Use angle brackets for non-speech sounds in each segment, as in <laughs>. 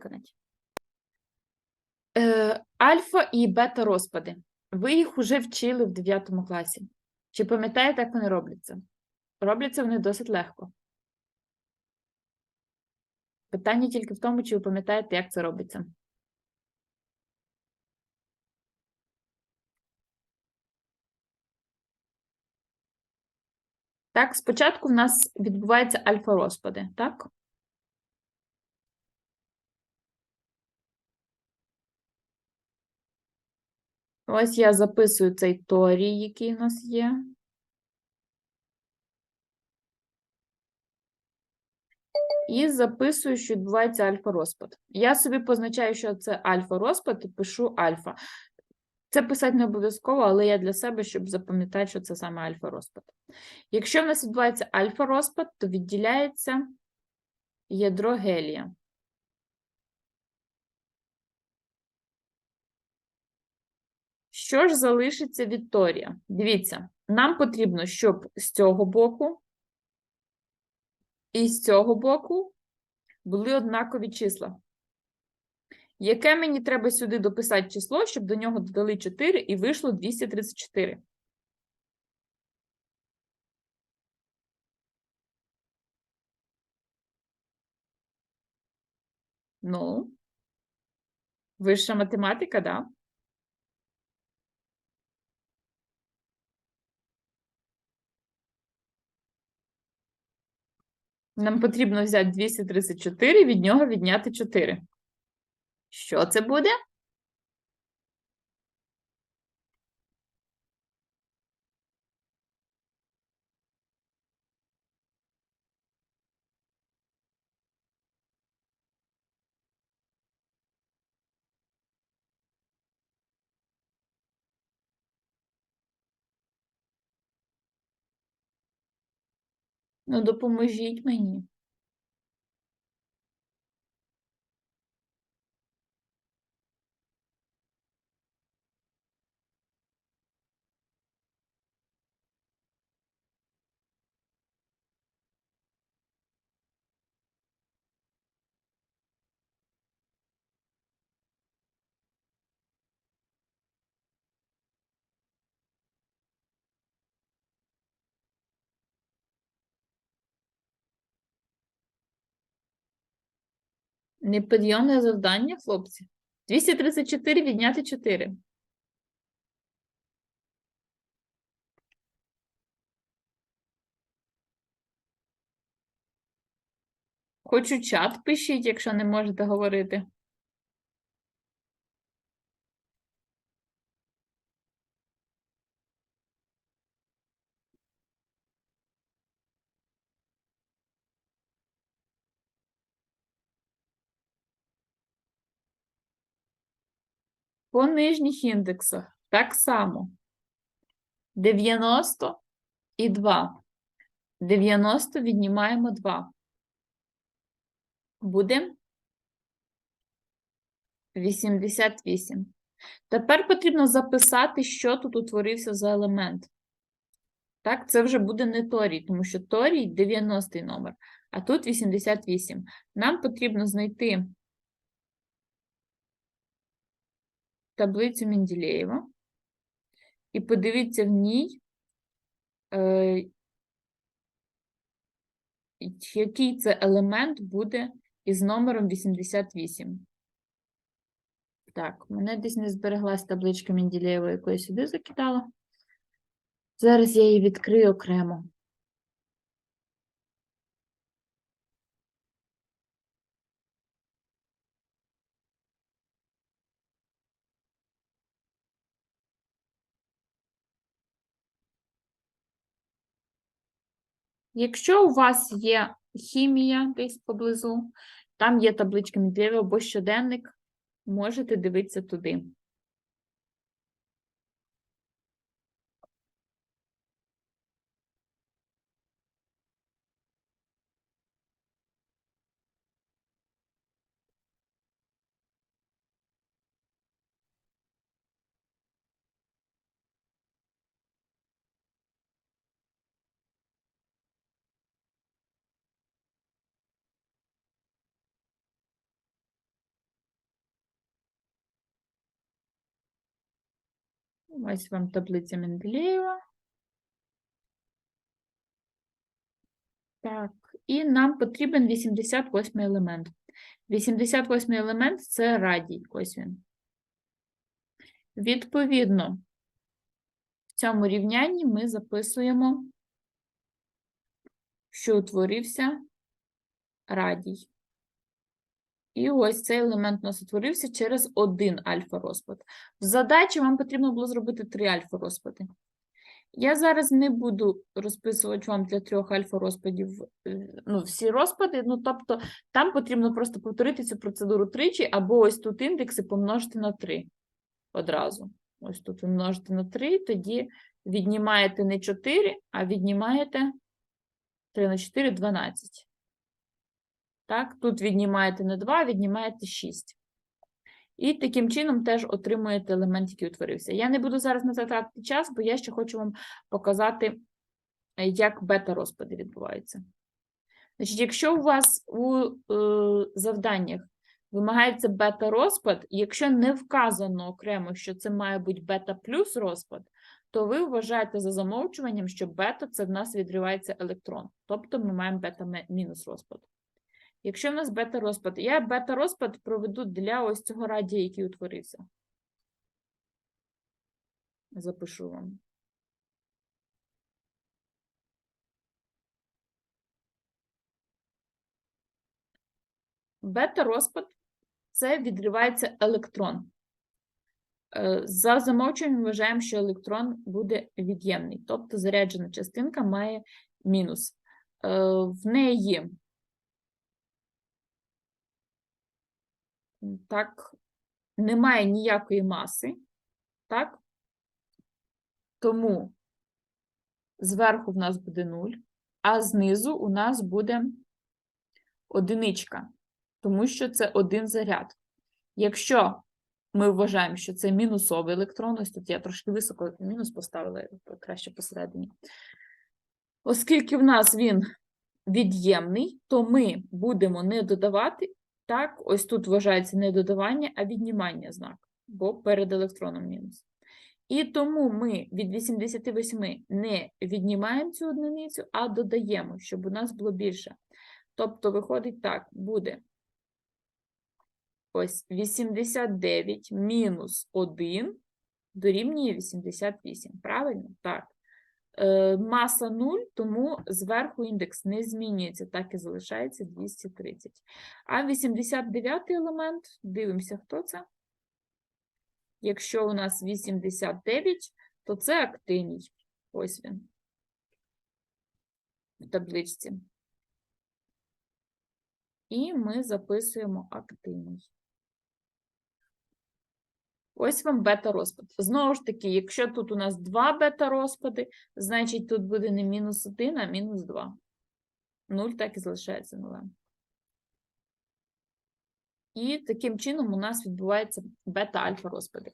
виконати. Е, альфа і бета розпади. Ви їх уже вчили в 9 класі. Чи пам'ятаєте, як вони робляться? Робляться вони досить легко. Питання тільки в тому, чи ви пам'ятаєте, як це робиться. Так, спочатку в нас відбуваються альфа-розпади, так? Ось я записую цей торій, який в нас є. І записую, що відбувається альфа-розпад. Я собі позначаю, що це альфа-розпад, і пишу альфа. Це писати не обов'язково, але я для себе, щоб запам'ятати, що це саме альфа-розпад. Якщо в нас відбувається альфа-розпад, то відділяється ядро гелія. Що ж залишиться від торія? Дивіться, нам потрібно, щоб з цього боку і з цього боку були однакові числа. Яке мені треба сюди дописати число, щоб до нього додали 4 і вийшло 234? Ну, вища математика, да? Нам потрібно взяти 234, від нього відняти 4. Що це буде? Ну, допоможіть мені. Неподйомне завдання, хлопці. 234 відняти 4. Хочу чат пишіть, якщо не можете говорити. По нижніх індексах так само. 90 і 2. 90 віднімаємо 2. Буде 88. Тепер потрібно записати, що тут утворився за елемент. Так, це вже буде не торій, тому що торій 90 номер, а тут 88. Нам потрібно знайти таблицю Менделєєва і подивіться в ній, е, який це елемент буде із номером 88. Так, мене десь не збереглась табличка Менделєєва, яку я сюди закидала. Зараз я її відкрию окремо. Якщо у вас є хімія десь поблизу, там є табличка Менделєєва або щоденник, можете дивитися туди. Ось вам таблиця Менделєєва. Так, і нам потрібен 88 елемент. 88 елемент це радій. Ось він. Відповідно, в цьому рівнянні ми записуємо, що утворився радій. І ось цей елемент у нас утворився через один альфа-розпад. В задачі вам потрібно було зробити три альфа-розпади. Я зараз не буду розписувати вам для трьох альфа-розпадів е, ну, всі розпади. Ну, тобто, там потрібно просто повторити цю процедуру тричі, або ось тут індекси помножити на 3 одразу. Ось тут ви на 3, тоді віднімаєте не 4, а віднімаєте 3 на 4 – 12. Так, тут віднімаєте не 2, віднімаєте 6. І таким чином теж отримуєте елемент, який утворився. Я не буду зараз на це тратити час, бо я ще хочу вам показати, е, як бета-розпади відбуваються. Значить, якщо у вас у е, завданнях вимагається бета-розпад, якщо не вказано окремо, що це має бути бета плюс розпад, то ви вважаєте за замовчуванням, що бета це в нас відривається електрон. Тобто ми маємо бета-мінус розпад. Якщо в нас бета-розпад, я бета-розпад проведу для ось цього радія, який утворився. Запишу вам. Бета-розпад це відривається електрон. Е, За замовчуванням вважаємо, що електрон буде від'ємний, тобто заряджена частинка має мінус. Е, В неї так, немає ніякої маси, так? Тому зверху в нас буде 0, а знизу у нас буде одиничка, тому що це один заряд. Якщо ми вважаємо, що це мінусовий електрон, ось тут я трошки високо мінус поставила краще посередині. Оскільки в нас він від'ємний, то ми будемо не додавати так, ось тут вважається не додавання, а віднімання знак, бо перед електроном мінус. І тому ми від 88 не віднімаємо цю одиницю, а додаємо, щоб у нас було більше. Тобто, виходить так, буде ось 89 мінус 1 дорівнює 88. Правильно? Так. Е, Маса 0, тому зверху індекс не змінюється, так і залишається 230. А 89 елемент, дивимося, хто це. Якщо у нас 89, то це актиній. Ось він. В табличці. І ми записуємо активний. Ось вам бета-розпад. Знову ж таки, якщо тут у нас два бета-розпади, значить тут буде не мінус 1, а мінус 2. 0 так і залишається нулем. І таким чином у нас відбувається бета-альфа розпади.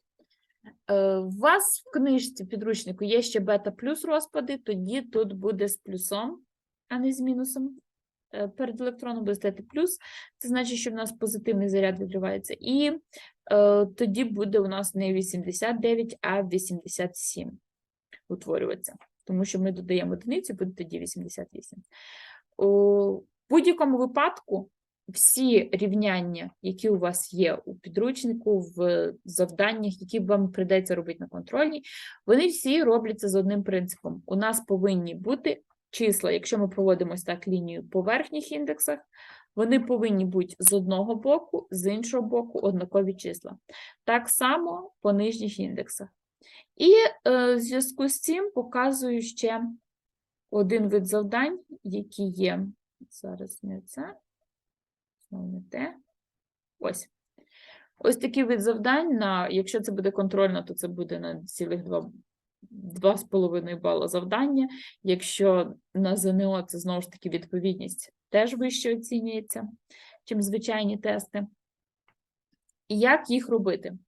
Е, У вас в книжці підручнику є ще бета плюс розпади, тоді тут буде з плюсом, а не з мінусом. Е, Перед електроном буде стояти плюс, це значить, що в нас позитивний заряд відривається. І е, тоді буде у нас не 89, а 87 утворюватися. Тому що ми додаємо одиницю, буде тоді 88. У будь-якому випадку всі рівняння, які у вас є у підручнику, в завданнях, які вам прийдеться робити на контрольній, вони всі робляться з одним принципом. У нас повинні бути числа, якщо ми проводимо ось так лінію по верхніх індексах, вони повинні бути з одного боку, з іншого боку однакові числа. Так само по нижніх індексах. І е, в зв'язку з цим показую ще один вид завдань, які є. Зараз не це, знову не те. Ось. Ось такий вид завдань, на, якщо це буде контрольно, то це буде на цілих два 2,5 бала завдання. Якщо на ЗНО це знову ж таки відповідність теж вище оцінюється, чим звичайні тести. І як їх робити?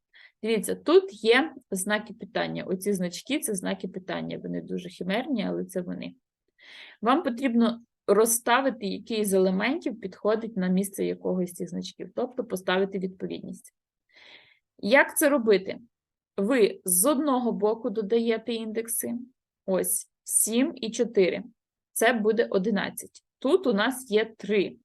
Дивіться, тут є знаки питання. Оці значки це знаки питання. Вони дуже химерні, але це вони. Вам потрібно розставити, який з елементів підходить на місце якогось з цих значків, тобто поставити відповідність. Як це робити? Ви з одного боку додаєте індекси. Ось 7 і 4. Це буде 11. Тут у нас є 3.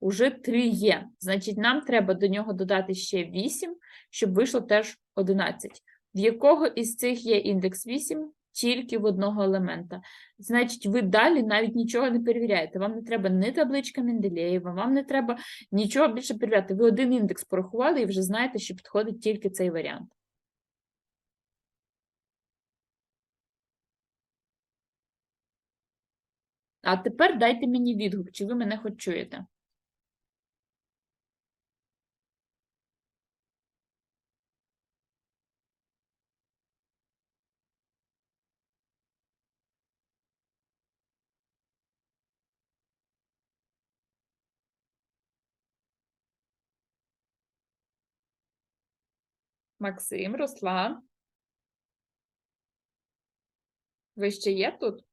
Уже 3 є. Значить, нам треба до нього додати ще 8, щоб вийшло теж 11. В якого із цих є індекс 8? Тільки в одного елемента. Значить, ви далі навіть нічого не перевіряєте. Вам не треба ні табличка Менделєєва, вам не треба нічого більше перевіряти. Ви один індекс порахували і вже знаєте, що підходить тільки цей варіант. А тепер дайте мені відгук, чи ви мене хоч чуєте. Максим, Руслан. Ви ще є тут?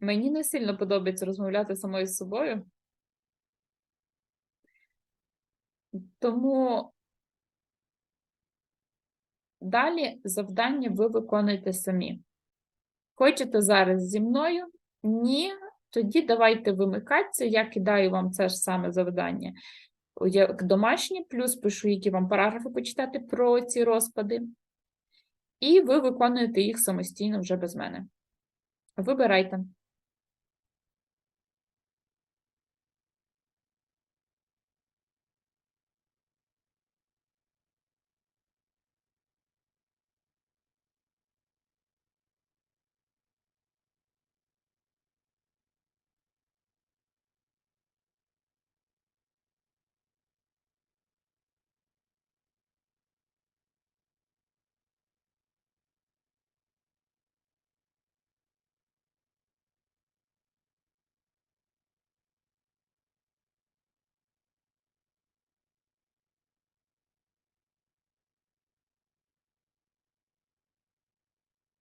Мені не сильно подобається розмовляти самою з собою. Тому далі завдання ви виконуєте самі. Хочете зараз зі мною? Ні, тоді давайте вимикатися. Я кидаю вам це ж саме завдання як домашнє, плюс пишу, які вам параграфи почитати про ці розпади. І ви виконуєте їх самостійно вже без мене. Вибирайте.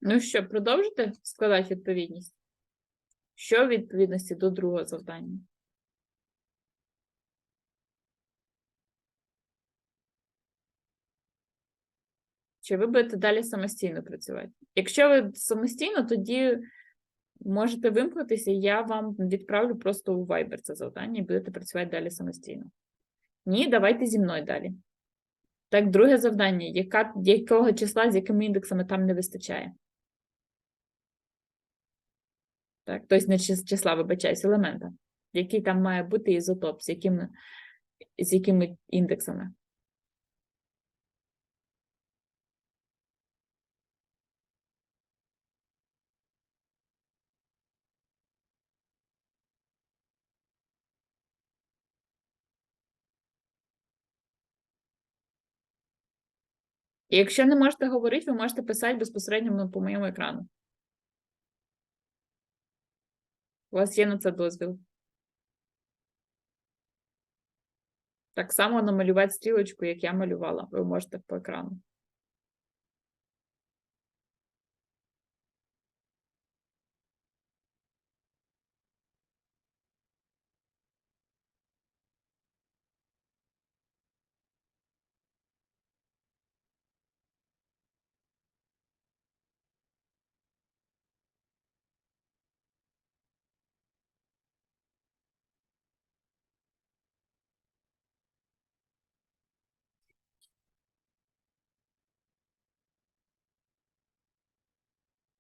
Ну що, продовжите складати відповідність? Що відповідності до другого завдання? Чи ви будете далі самостійно працювати? Якщо ви самостійно, тоді можете вимкнутися, я вам відправлю просто у Viber це завдання і будете працювати далі самостійно. Ні, давайте зі мною далі. Так, друге завдання. Яка, якого числа, з якими індексами там не вистачає? Так, тобто не чис- числа, вибачаюсь, елемента. Який там має бути ізотоп, з якими, з якими індексами? І якщо не можете говорити, ви можете писати безпосередньо по моєму екрану. У вас є на це дозвіл. Так само намалювати стрілочку, як я малювала. Ви можете по екрану.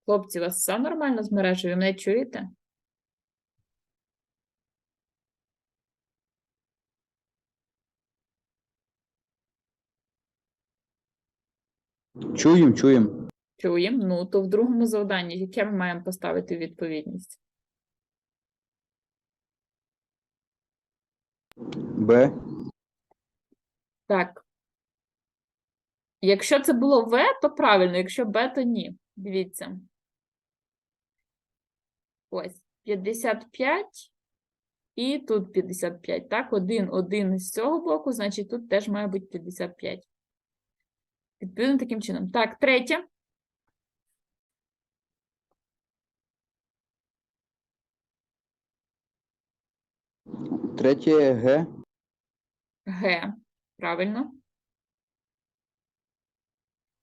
Хлопці, у вас все нормально з мережею? Ви мене чуєте? Чуємо, чуємо. Чуємо? Ну, то в другому завданні, яке ми маємо поставити відповідність? Б. Так. Якщо це було В, то правильно, якщо Б, то ні. Дивіться. Ось 55 і тут 55. Так, один, один з цього боку, значить тут теж має бути 55. Відповідно таким чином. Так, третє. Третє Г. Г. Правильно.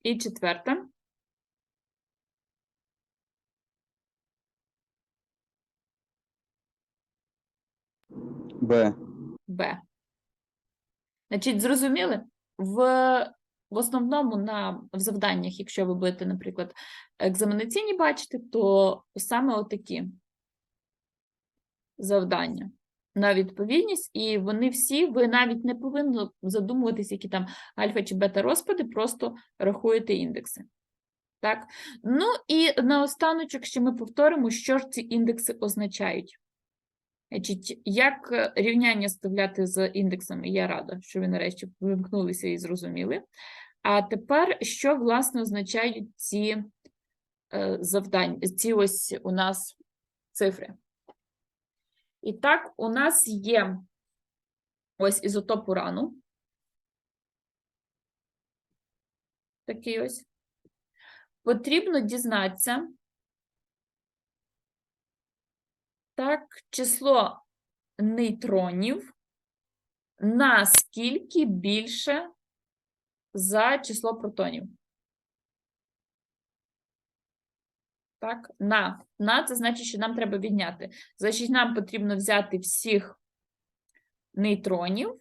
І четверте. Б. Б. Значить, зрозуміли? В, в основному на в завданнях, якщо ви будете, наприклад, екзаменаційні бачити, то саме отакі завдання на відповідність, і вони всі, ви навіть не повинні задумуватися, які там альфа чи бета розпади, просто рахуєте індекси. Так? Ну і наостаночок ще ми повторимо, що ж ці індекси означають. Значить, як е, рівняння ставляти з індексами, я рада, що ви нарешті вимкнулися і зрозуміли. А тепер, що, власне, означають ці е, завдання, ці ось у нас цифри. І так, у нас є ось ізотоп урану. Такий ось. Потрібно дізнатися, так, число нейтронів наскільки більше за число протонів. Так, на. На це значить, що нам треба відняти. Значить, нам потрібно взяти всіх нейтронів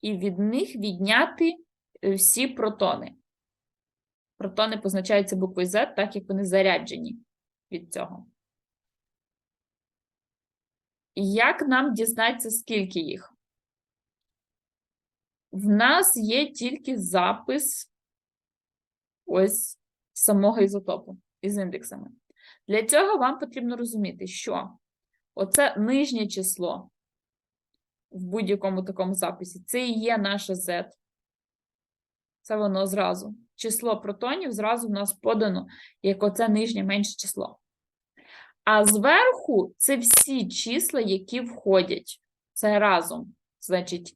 і від них відняти е, всі протони. Протони позначаються буквою Z, так як вони заряджені від цього. Як нам дізнатися, скільки їх? В нас є тільки запис ось самого ізотопу із індексами. Для цього вам потрібно розуміти, що оце нижнє число в будь-якому такому записі, це і є наше Z. Це воно зразу. Число протонів зразу в нас подано, як оце нижнє менше число. А зверху це всі числа, які входять. Це разом. Значить,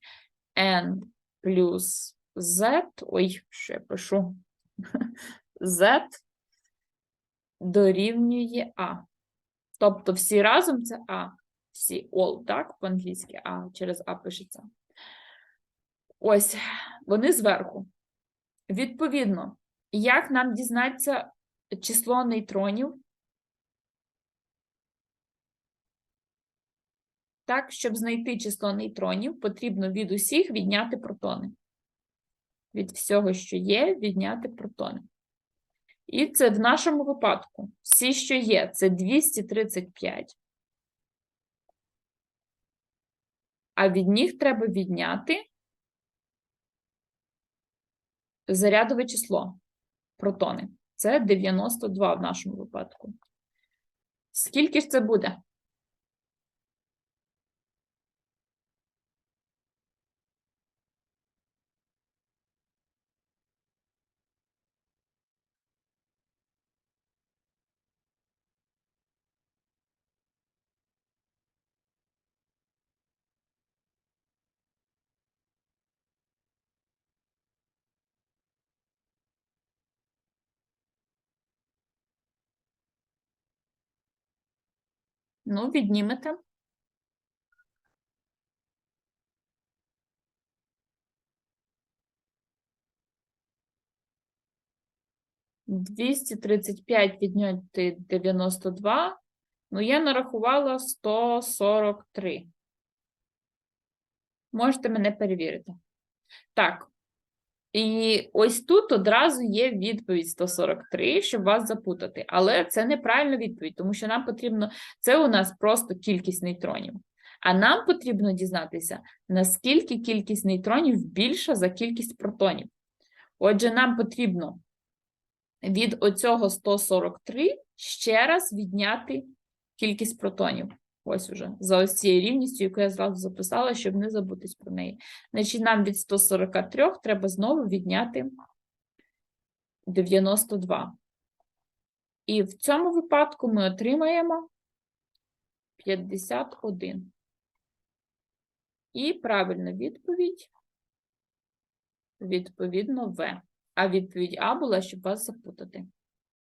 n плюс z. Ой, що я пишу? <laughs> z дорівнює А. Тобто всі разом це А. Всі all, так, по-англійськи, А через А пишеться. Ось, вони зверху. Відповідно, як нам дізнатися число нейтронів? Так, щоб знайти число нейтронів, потрібно від усіх відняти протони. Від всього, що є, відняти протони. І це в нашому випадку. Всі, що є, це 235. А від них треба відняти зарядове число протони. Це 92 в нашому випадку. Скільки ж це буде? Ну, віднімете. Двісті тридцять п'ять відняти дев'яносто два. Ну, я нарахувала сто сорок три. Можете мене перевірити. Так. І ось тут одразу є відповідь 143, щоб вас запутати. Але це неправильна відповідь, тому що нам потрібно, це у нас просто кількість нейтронів. А нам потрібно дізнатися, наскільки кількість нейтронів більша за кількість протонів. Отже, нам потрібно від оцього 143 ще раз відняти кількість протонів. Ось уже за ось цією рівністю, яку я зразу записала, щоб не забутись про неї. Значить, нам від 143 треба знову відняти 92. І в цьому випадку ми отримаємо 51. І правильна відповідь відповідно В. А відповідь А була, щоб вас запутати.